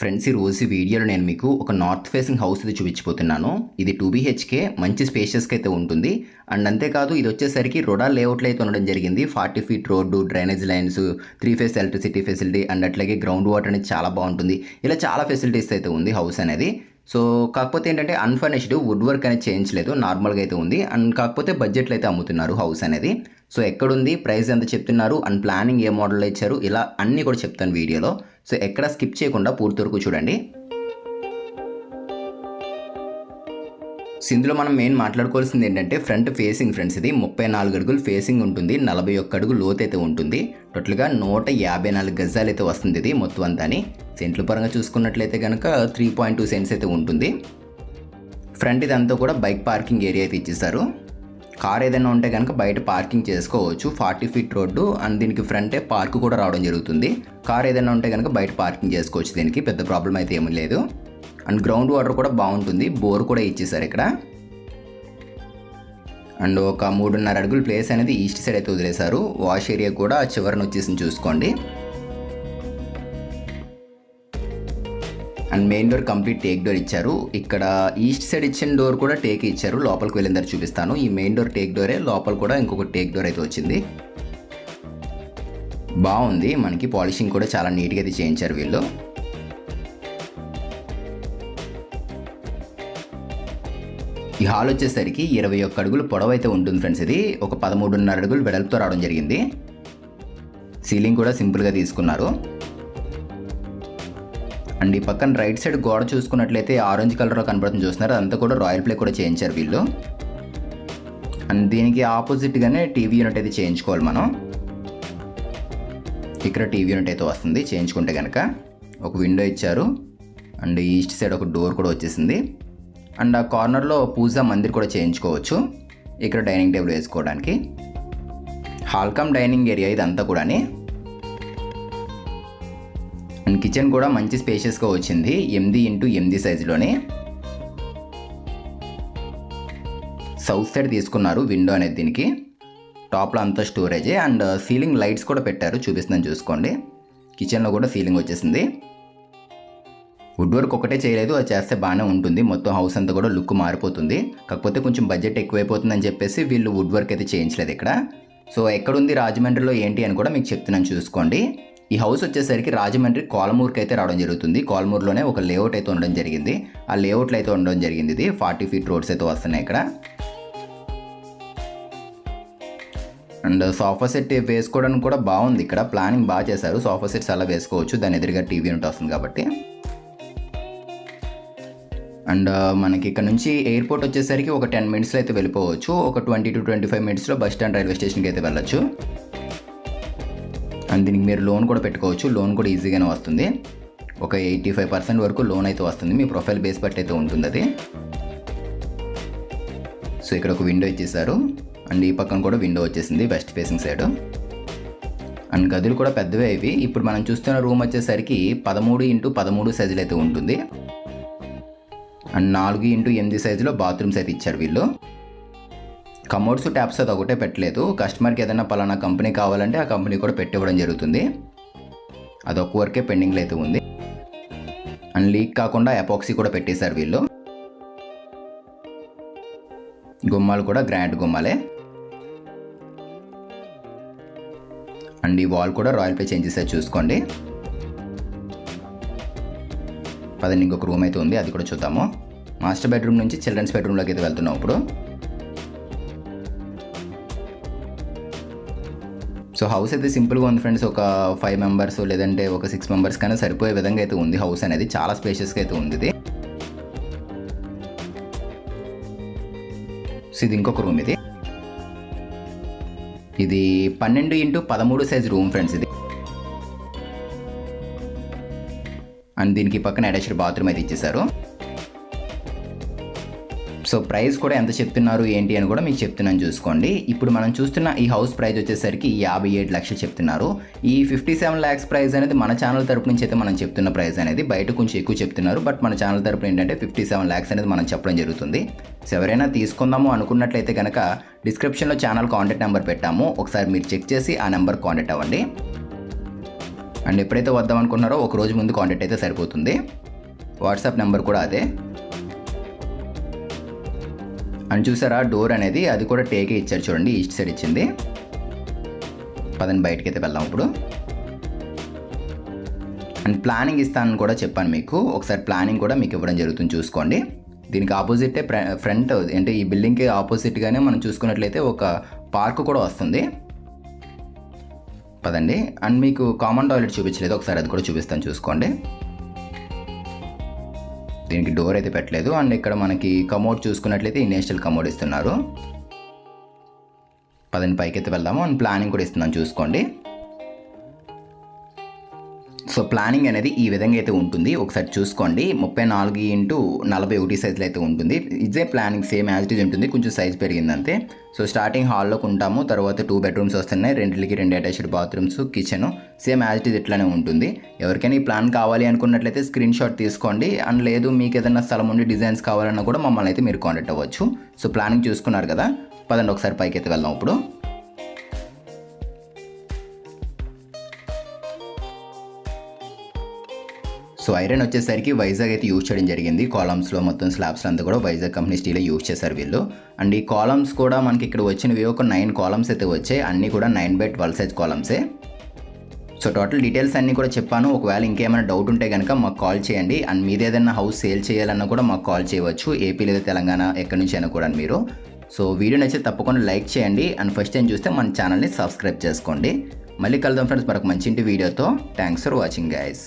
Friends ఈ రోజు వీడియోలో నేను మీకు ఒక నార్త్ ఫేసింగ్ హౌస్ ఇది చూపించిపోతున్నాను ఇది టూ బీహెచ్కే మంచి స్పేషియస్కి అయితే ఉంటుంది. అండ్ అంతేకాదు ఇది వచ్చేసరికి రొడా లేఅవుట్లో అయితే ఉండడం జరిగింది. Forty feet road drainage lines three phase electricity facility and అట్లాగే గ్రౌండ్ వాటర్ అనేది చాలా బాగుంటుంది. ఇలా చాలా ఫెసిలిటీస్ అయితే ఉంది హౌస్ అనేది. సో కాకపోతే ఏంటంటే అన్ఫర్నిష్డ్ వుడ్ వర్క్ అనేది చేయించలేదు నార్మల్గా అయితే ఉంది. అండ్ కాకపోతే బడ్జెట్లో అయితే అమ్ముతున్నారు హౌస్ అనేది. సో ఎక్కడుంది? ప్రైస్ ఎంత చెప్తున్నారు? అండ్ ప్లానింగ్ ఏ మోడల్లో ఇచ్చారు? ఇలా అన్నీ కూడా చెప్తాను వీడియోలో. సో ఎక్కడ స్కిప్ చేయకుండా పూర్తి వరకు చూడండి. సో ఇందులో మనం మెయిన్ మాట్లాడుకోవాల్సింది ఏంటంటే ఫ్రంట్ ఫేసింగ్ ఫ్రెండ్స్ ఇది. ముప్పై నాలుగు అడుగులు ఫేసింగ్ ఉంటుంది. నలభై ఒక్క అడుగు లోతు అయితే ఉంటుంది. టోటల్గా నూట యాభై నాలుగు గజాలు అయితే వస్తుంది ఇది మొత్తం అంతా సెంట్ల పరంగా చూసుకున్నట్లయితే కనుక త్రీ పాయింట్ టూ సెంట్స్ అయితే ఉంటుంది. ఫ్రంట్ ఇదంతా కూడా బైక్ పార్కింగ్ ఏరియా అయితే ఇచ్చేసారు కార్ ఏదైనా ఉంటే కనుక బయట పార్కింగ్ చేసుకోవచ్చు. ఫార్టీ ఫీట్ రోడ్డు అండ్ దీనికి ఫ్రంటే పార్క్ కూడా రావడం జరుగుతుంది. కార్ ఏదైనా ఉంటే కనుక బయట పార్కింగ్ చేసుకోవచ్చు. దీనికి పెద్ద ప్రాబ్లం అయితే ఏమీ లేదు. అండ్ గ్రౌండ్ వాటర్ కూడా బాగుంటుంది. బోర్ కూడా ఇచ్చేసారు ఇక్కడ. అండ్ ఒక మూడున్నర అడుగుల ప్లేస్ అనేది ఈస్ట్ సైడ్ అయితే వదిలేశారు. వాష్ ఏరియా కూడా చివరిని వచ్చేసి చూసుకోండి. And main door complete teak door ఇచ్చారు. ఇక్కడ ఈస్ట్ సైడ్ ఇచ్చిన డోర్ కూడా టేక్ ఇచ్చారు. లోపలికి వెళ్ళిన దగ్గర చూపిస్తాను. ఈ మెయిన్ డోర్ టేక్ డోరే లోపల కూడా ఇంకొక టేక్ డోర్ అయితే వచ్చింది. బాగుంది. మనకి పాలిషింగ్ కూడా చాలా నీట్గా అయితే చేయించారు వీళ్ళు. ఈ హాల్ వచ్చేసరికి ఇరవై ఒక్క అడుగులు పొడవు అయితే ఉంటుంది ఫ్రెండ్స్ ఇది. ఒక పదమూడున్నర అడుగులు వెడల్పుతో రావడం జరిగింది. సీలింగ్ కూడా సింపుల్గా తీసుకున్నారు. అండ్ ఈ పక్కన రైట్ సైడ్ గోడ చూసుకున్నట్లయితే ఆరెంజ్ కలర్లో కనబడుతుంది చూస్తున్నారు. అదంతా కూడా రాయల్ ప్లే కూడా చేయించారు వీళ్ళు. అండ్ దీనికి ఆపోజిట్గానే టీవీ యూనిట్ అయితే చేయించుకోవాలి మనం. ఇక్కడ టీవీ యూనిట్ అయితే వస్తుంది చేయించుకుంటే కనుక ఒక విండో ఇచ్చారు. అండ్ ఈస్ట్ సైడ్ ఒక డోర్ కూడా వచ్చేసింది. అండ్ ఆ కార్నర్లో పూజా మందిర్ కూడా చేయించుకోవచ్చు. ఇక్కడ డైనింగ్ టేబుల్ వేసుకోవడానికి. హాల్కమ్ డైనింగ్ ఏరియా ఇదంతా కూడాని. అండ్ కిచెన్ కూడా మంచి స్పేషియస్గా వచ్చింది. ఎనిమిది ఇంటూ ఎనిమిది సైజులోనే. సౌత్ సైడ్ తీసుకున్నారు విండో అనేది దీనికి. టాప్లో అంతా స్టోరేజే. అండ్ సీలింగ్ లైట్స్ కూడా పెట్టారు. చూపిస్తుందని చూసుకోండి. కిచెన్లో కూడా సీలింగ్ వచ్చేసింది. వుడ్ వర్క్ ఒకటే చేయలేదు. అది చేస్తే బాగానే ఉంటుంది. మొత్తం హౌస్ అంతా కూడా లుక్ మారిపోతుంది. కాకపోతే కొంచెం బడ్జెట్ ఎక్కువైపోతుందని చెప్పేసి వీళ్ళు వుడ్ వర్క్ అయితే చేయించలేదు ఇక్కడ. సో ఎక్కడుంది రాజమండ్రిలో ఏంటి అని కూడా మీకు చెప్తున్నాను చూసుకోండి. ఈ హౌస్ వచ్చేసరికి రాజమండ్రి కోలమూరుకి అయితే రావడం జరుగుతుంది. కోలమూరులోనే ఒక లేఅవుట్ అయితే ఉండడం జరిగింది. ఆ లేఅవుట్లో అయితే ఉండడం జరిగింది. ఇది ఫార్టీ ఫీట్ రోడ్స్ అయితే వస్తున్నాయి ఇక్కడ. అండ్ సోఫా సెట్ వేసుకోవడానికి కూడా బాగుంది ఇక్కడ. ప్లానింగ్ బాగా చేశారు. సోఫా సెట్స్ అలా వేసుకోవచ్చు. దాని ఎదురుగా టీవీ యూనిట్ వస్తుంది కాబట్టి. అండ్ మనకి ఇక్కడ నుంచి ఎయిర్పోర్ట్ వచ్చేసరికి ఒక టెన్ మినిట్స్లో అయితే వెళ్ళిపోవచ్చు. ఒక ట్వంటీ టు ట్వంటీ ఫైవ్ మినిట్స్లో బస్ స్టాండ్ రైల్వే స్టేషన్కి అయితే వెళ్ళచ్చు. అండ్ దీనికి మీరు లోన్ కూడా పెట్టుకోవచ్చు. లోన్ కూడా ఈజీగానే వస్తుంది. ఒక ఎయిటీ ఫైవ్ పర్సెంట్ వరకు లోన్ అయితే వస్తుంది. మీ ప్రొఫైల్ బేస్ బట్టి అయితే ఉంటుంది అది. సో ఇక్కడ ఒక విండో ఇచ్చేసారు అండ్ ఈ పక్కన కూడా విండో వచ్చేసింది వెస్ట్ ఫేసింగ్ సైడ్. అండ్ గదులు కూడా పెద్దవే ఇవి. ఇప్పుడు మనం చూస్తున్న రూమ్ వచ్చేసరికి పదమూడు ఇంటూ పదమూడు సైజులు అయితే ఉంటుంది. అండ్ నాలుగు ఇంటూ ఎనిమిది సైజులో బాత్రూమ్స్ అయితే ఇచ్చారు వీళ్ళు. కమోడ్స్ ట్యాప్స్ అది ఒకటే పెట్టలేదు. కస్టమర్కి ఏదైనా పలానా కంపెనీ కావాలంటే ఆ కంపెనీ కూడా పెట్టివ్వడం జరుగుతుంది. అదొక వరకే పెండింగ్లో అయితే ఉంది. అండ్ లీక్ కాకుండా ఎపాక్సీ కూడా పెట్టేశారు వీళ్ళు. గుమ్మాలు కూడా గ్రాండ్ గుమ్మాలే. అండ్ ఈ వాల్ కూడా రాయల్ పే చేంజ్ చేసేది చూసుకోండి. పదండి ఇంకొక రూమ్ అయితే ఉంది. అది కూడా చూద్దాము. మాస్టర్ బెడ్రూమ్ నుంచి చిల్డ్రన్స్ బెడ్రూమ్లోకి అయితే వెళ్తున్నాం ఇప్పుడు. సో హౌస్ అయితే సింపుల్గా ఉంది ఫ్రెండ్స్ ఒక ఫైవ్ మెంబర్స్ లేదంటే ఒక సిక్స్ మెంబర్స్ కన్నా సరిపోయే విధంగా అయితే ఉంది హౌస్ అనేది. చాలా స్పేషియస్గా అయితే ఉంది ఇది. సో ఇది ఇంకొక రూమ్ ఇది. ఇది పన్నెండు ఇంటూ పదమూడు సైజ్ రూమ్ ఫ్రెండ్స్ ఇది. అండ్ దీనికి పక్కన అటాచ్డ్ బాత్రూమ్ అయితే ఇచ్చేసారు సో ప్రైస్ కూడా ఎంత చెప్తున్నారు ఏంటి అని కూడా మీకు చెప్తున్నాను చూసుకోండి. ఇప్పుడు మనం చూస్తున్న ఈ హౌస్ ప్రైస్ వచ్చేసరికి యాభై ఏడు లక్షలు చెప్తున్నారు. ఈ ఫిఫ్టీ సెవెన్ ల్యాక్స్ ప్రైస్ అనేది మన ఛానల్ తరపు నుంచి అయితే మనం చెప్తున్న ప్రైస్ అనేది బయట కొంచెం ఎక్కువ చెప్తున్నారు. బట్ మన ఛానల్ తరపున ఏంటంటే ఫిఫ్టీ సెవెన్ ల్యాక్స్ అనేది మనం చెప్పడం జరుగుతుంది. సో ఎవరైనా తీసుకుందాము అనుకున్నట్లయితే కనుక డిస్క్రిప్షన్లో ఛానల్ కాంటాక్ట్ నెంబర్ పెట్టాము. ఒకసారి మీరు చెక్ చేసి ఆ నెంబర్ కాంటాక్ట్ అవ్వండి. అండ్ ఎప్పుడైతే వద్దాం అనుకున్నారో ఒక రోజు ముందు కాంటాక్ట్ అయితే సరిపోతుంది. వాట్సాప్ నెంబర్ కూడా అదే. అండ్ చూసారా డోర్ అనేది అది కూడా టేకే ఇచ్చారు చూడండి ఈస్ట్ సైడ్ ఇచ్చింది. పదండి బయటకి అయితే వెళ్దాం ఇప్పుడు. అండ్ ప్లానింగ్ ఇస్తానని కూడా చెప్పాను మీకు. ఒకసారి ప్లానింగ్ కూడా మీకు ఇవ్వడం జరుగుతుంది చూసుకోండి. దీనికి ఆపోజిటే ఫ్రంట్ అంటే ఈ బిల్డింగ్కి ఆపోజిట్గానే మనం చూసుకున్నట్లయితే ఒక పార్క్ కూడా వస్తుంది. పదండి అండ్ మీకు కామన్ టాయిలెట్ చూపించలేదు ఒకసారి అది కూడా చూపిస్తాను చూసుకోండి. దీనికి డోర్ అయితే పెట్టలేదు. అండ్ ఇక్కడ మనకి కమోడ్ చూసుకున్నట్లయితే ఈ నేషనల్ కమోడ్ ఇస్తున్నారు. పదండి పైకి అయితే వెళ్దాము. అండ్ ప్లానింగ్ కూడా ఇస్తున్నాను చూసుకోండి. సో ప్లానింగ్ అనేది ఈ విధంగా అయితే ఉంటుంది. ఒకసారి చూసుకోండి. ముప్పై నాలుగు ఇంటూ నలభై ఒకటి సైజులో అయితే ఉంటుంది. ఇదే planning same as it is ఉంటుంది. కొంచెం సైజ్ పెరిగింది అంతే. సో స్టార్టింగ్ హాల్లోకి ఉంటాము. తర్వాత టూ బెడ్రూమ్స్ వస్తున్నాయి. రెండుకి రెండు attached bathrooms kitchen same as it is ఇట్లానే ఉంటుంది. ఎవరికైనా ఈ ప్లాన్ కావాలి అనుకున్నట్లయితే స్క్రీన్ షాట్ తీసుకోండి. అండ్ లేదు మీకు ఏదైనా స్థలం ఉండి డిజైన్స్ కావాలన్నా కూడా మమ్మల్ని అయితే మీరు కాంటాక్ట్ అవ్వచ్చు. సో ప్లానింగ్ చూసుకున్నారు కదా? పదండి ఒకసారి పైకి అయితే వెళ్దాం ఇప్పుడు. సో ఐరన్ వచ్చేసరికి వైజాగ్ అయితే యూజ్ చేయడం జరిగింది. కాలమ్స్లో మొత్తం స్లాబ్స్ అంతా కూడా వైజాగ్ కంపెనీ స్టీలే యూజ్ చేశారు వీళ్ళు. అండ్ ఈ కాలమ్స్ కూడా మనకి ఇక్కడ వచ్చినవి ఒక నైన్ కాలమ్స్ అయితే వచ్చాయి. అన్నీ కూడా నైన్ బై ట్వెల్వ్ సైజ్ కాలమ్సే. సో టోటల్ డీటెయిల్స్ అన్నీ కూడా చెప్పాను. ఒకవేళ ఇంకేమైనా డౌట్ ఉంటే కనుక మాకు కాల్ చేయండి. అండ్ మీద ఏదైనా హౌస్ సేల్ చేయాలన్నా కూడా మాకు కాల్ చేయవచ్చు. ఏపీ లేదా తెలంగాణ ఎక్కడి నుంచి అయినా కూడా మీరు. సో వీడియో నచ్చితే తప్పకుండా లైక్ చేయండి. అండ్ ఫస్ట్ టైం చూస్తే మన ఛానల్ని సబ్స్క్రైబ్ చేసుకోండి. మళ్ళీ కలుద్దాం ఫ్రెండ్స్ మరొక మంచి ఇంటి వీడియోతో. Thanks for watching guys